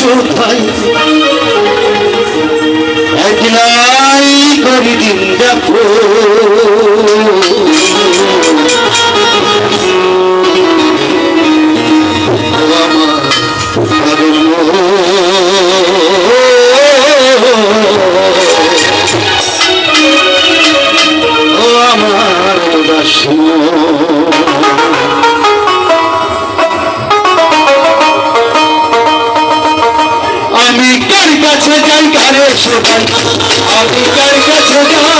সুধাই একলাই করি দিন দেখো। Oh সেবাই। আমি কার কাছে যাই?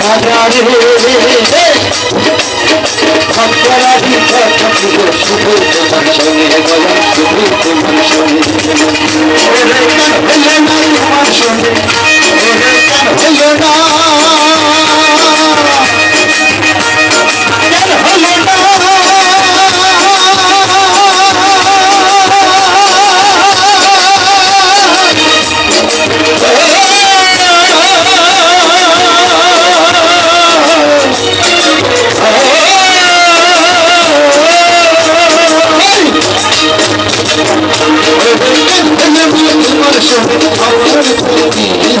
মাঝারে Yeah.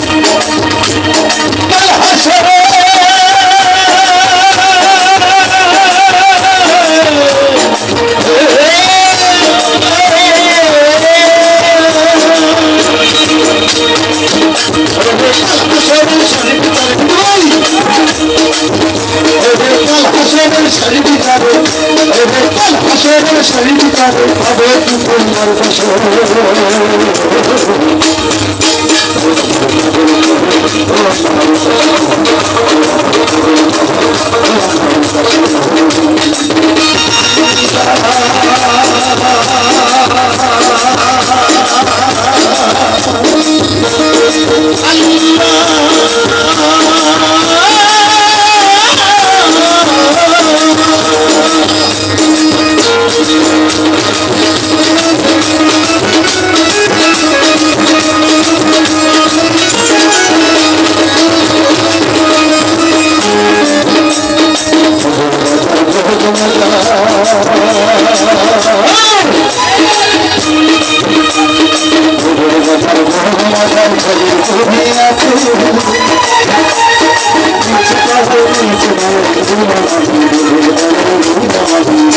কিশোরের শরীর যাবে এবে কিশোরের শরীর যাবে তবে তোমার বসে Thank you.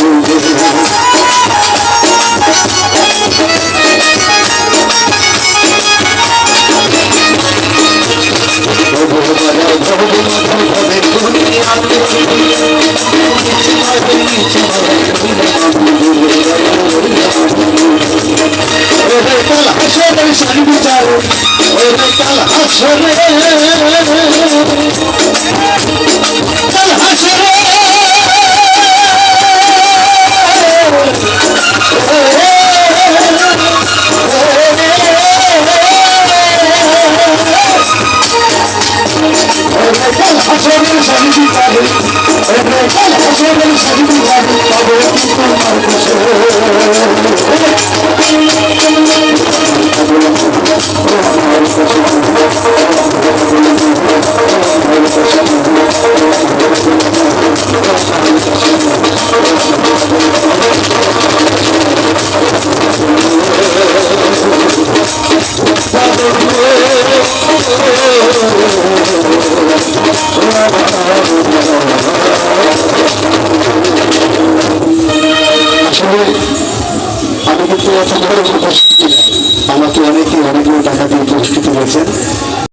হাসরে সারি বিচারে ওরে কাল হাসরে কাল হাসরে Baba.